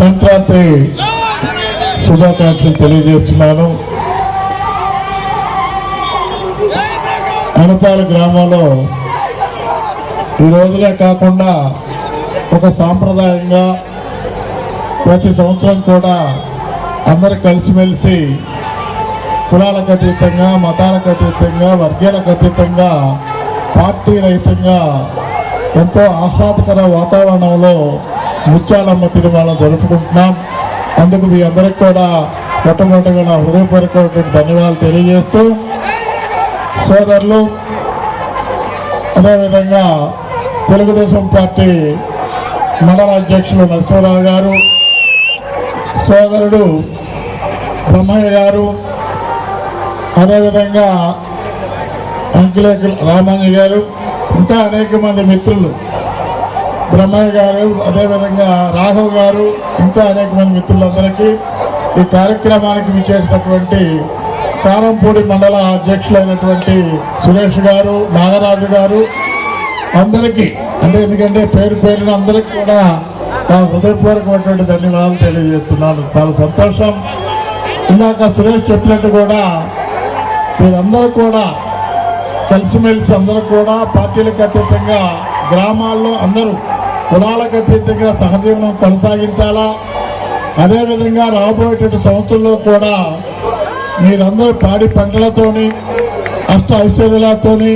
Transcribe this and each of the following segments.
సంక్రాంతి శుభాకాంక్షలు తెలియజేస్తున్నాను. అనపాల గ్రామంలో ఈ రోజునే కాకుండా ఒక సాంప్రదాయంగా ప్రతి సంవత్సరం కూడా అందరు కలిసిమెలిసి కులాలకు అతీతంగా మతాలకు అతీతంగా వర్గాలకు అతీతంగా పార్టీ రహితంగా ఎంతో ఆహ్లాదకర వాతావరణంలో ముత్యాలమ్మ తిరుమల జరుపుకుంటున్నాం. అందుకు మీ అందరికి కూడా మొట్టమొదటిగా నా హృదయపూర్వకమైనటువంటి ధన్యవాదాలు తెలియజేస్తూ సోదరులు అదేవిధంగా తెలుగుదేశం పార్టీ మండల అధ్యక్షులు నరసింహరావు గారు సోదరుడు బ్రహ్మయ్య గారు అదేవిధంగా అంకిలేకుల రామయ్య గారు ఇంకా అనేక మంది మిత్రులు బ్రహ్మయ్య గారు అదేవిధంగా రాఘవ్ గారు ఇంకా అనేక మంది మిత్రులందరికీ ఈ కార్యక్రమానికి విచ్చేసినటువంటి కారంపూడి మండల అధ్యక్షులైనటువంటి సురేష్ గారు నాగరాజు గారు అందరికీ అంటే ఎందుకంటే పేరు పేరున అందరికీ కూడా నా హృదయపూర్వకమైనటువంటి ధన్యవాదాలు తెలియజేస్తున్నాను. చాలా సంతోషం. ఇందాక సురేష్ చెప్పినట్టు కూడా మీరందరూ కూడా కలిసిమెలిసి అందరూ కూడా పార్టీలకు అతీతంగా గ్రామాల్లో అందరూ కులాలకు అతీతంగా సహజీవనం కొనసాగించాలా? అదేవిధంగా రాబోయేటువంటి సంవత్సరంలో కూడా మీరందరూ పాడి పంటలతోని అష్ట ఐశ్వర్యాలతోని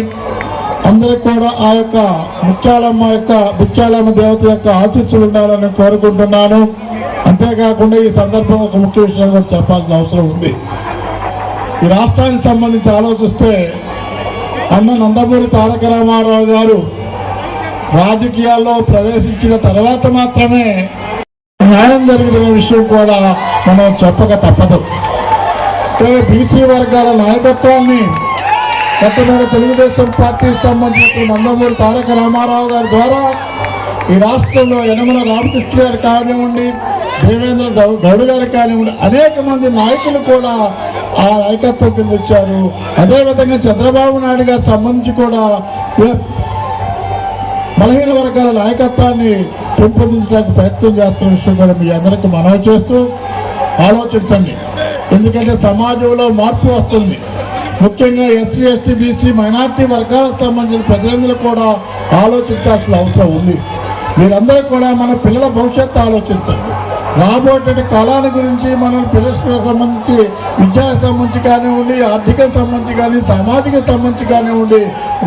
అందరికి కూడా ఆ యొక్క ముత్యాలమ్మ యొక్క ముత్యాలమ్మ దేవత యొక్క ఆశీస్సులు ఉండాలని కోరుకుంటున్నాను. అంతేకాకుండా ఈ సందర్భం ఒక ముఖ్య విషయం కూడా చెప్పాల్సిన అవసరం ఉంది. ఈ రాష్ట్రానికి సంబంధించి ఆలోచిస్తే అన్న నందమూరి తారక రామారావు గారు రాజకీయాల్లో ప్రవేశించిన తర్వాత మాత్రమే న్యాయం జరిగిన విషయం కూడా మనం చెప్పక తప్పదు. అంటే బీసీ వర్గాల నాయకత్వాన్ని గతమైన తెలుగుదేశం పార్టీ సంబంధించిన నందమూరి తారక రామారావు గారి ద్వారా ఈ రాష్ట్రంలో యనమల రామకృష్ణ గారు కానివ్వండి దేవేంద్ర గౌ- గౌడ్ గారు కానివ్వండి అనేక మంది నాయకులు కూడా ఆ నాయకత్వం కింద వచ్చారు. అదేవిధంగా చంద్రబాబు నాయుడు గారికి సంబంధించి కూడా బలహీన వర్గాల నాయకత్వాన్ని పెంపొందించడానికి ప్రయత్నం చేస్తున్న విషయం కూడా మీ అందరికీ మనవి చేస్తూ ఆలోచించండి. ఎందుకంటే సమాజంలో మార్పు వస్తుంది. ముఖ్యంగా ఎస్సీ ఎస్టీ బీసీ మైనార్టీ వర్గాలకు సంబంధించిన ప్రజలందరూ కూడా ఆలోచించాల్సిన అవసరం ఉంది. మీరందరూ కూడా మన పిల్లల భవిష్యత్తు ఆలోచించండి. రాబోయే కాలాల గురించి మనం పిల్లలకు సంబంధించి విద్యాకు సంబంధించి కానివ్వండి ఆర్థిక సంబంధించి కానీ సామాజిక సంబంధించి కానివ్వండి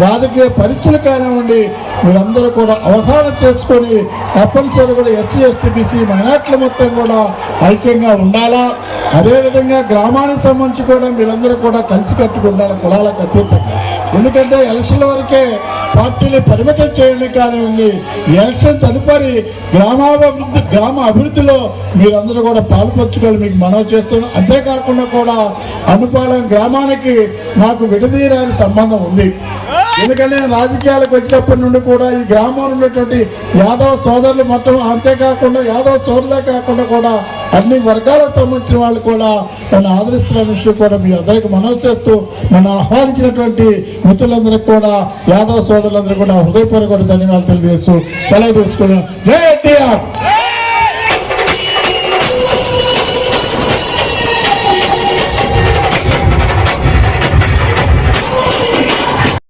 రాజకీయ పరిస్థితులు కానివ్వండి మీరందరూ కూడా అవగాహన చేసుకొని తప్పనిసరి కూడా ఎస్సీ ఎస్టీ బీసీ మైనార్టీల మొత్తం కూడా ఐక్యంగా ఉండాలా? అదేవిధంగా గ్రామానికి సంబంధించి కూడా మీరందరూ కూడా కలిసికట్టుకు ఉండాలి కులాలకు అతీతంగా? ఎందుకంటే ఎలక్షన్ల వరకే పార్టీని పరిమితం చేయండి కానివ్వండి ఎలక్షన్ తదుపరి గ్రామాభివృద్ధి గ్రామ అభివృద్ధిలో మీరందరూ కూడా పాల్పంచుకోవాలి మీకు మనవి చేస్తున్నాం అంతేకాకుండా కూడా అనుపాలెం గ్రామానికి నాకు విడదీయడానికి సంబంధం ఉంది. ఎందుకంటే నేను రాజకీయాలకు వచ్చినప్పటి నుండి కూడా ఈ గ్రామంలో ఉన్నటువంటి యాదవ సోదరులు మొత్తం అంతేకాకుండా యాదవ సోదరులే కాకుండా కూడా అన్ని వర్గాలకు సంబంధించిన వాళ్ళు కూడా నన్ను ఆదరిస్తున్న విషయం కూడా మీ అందరికీ మనవి చేస్తూ నన్ను ఆహ్వానించినటువంటి మిత్రులందరికీ కూడా యాదవ సోదరులందరూ కూడా హృదయపూర్వక ధన్యవాదాలు తెలియజేస్తూ సెలవు తీసుకున్నాను. జై ఎన్టీఆర్!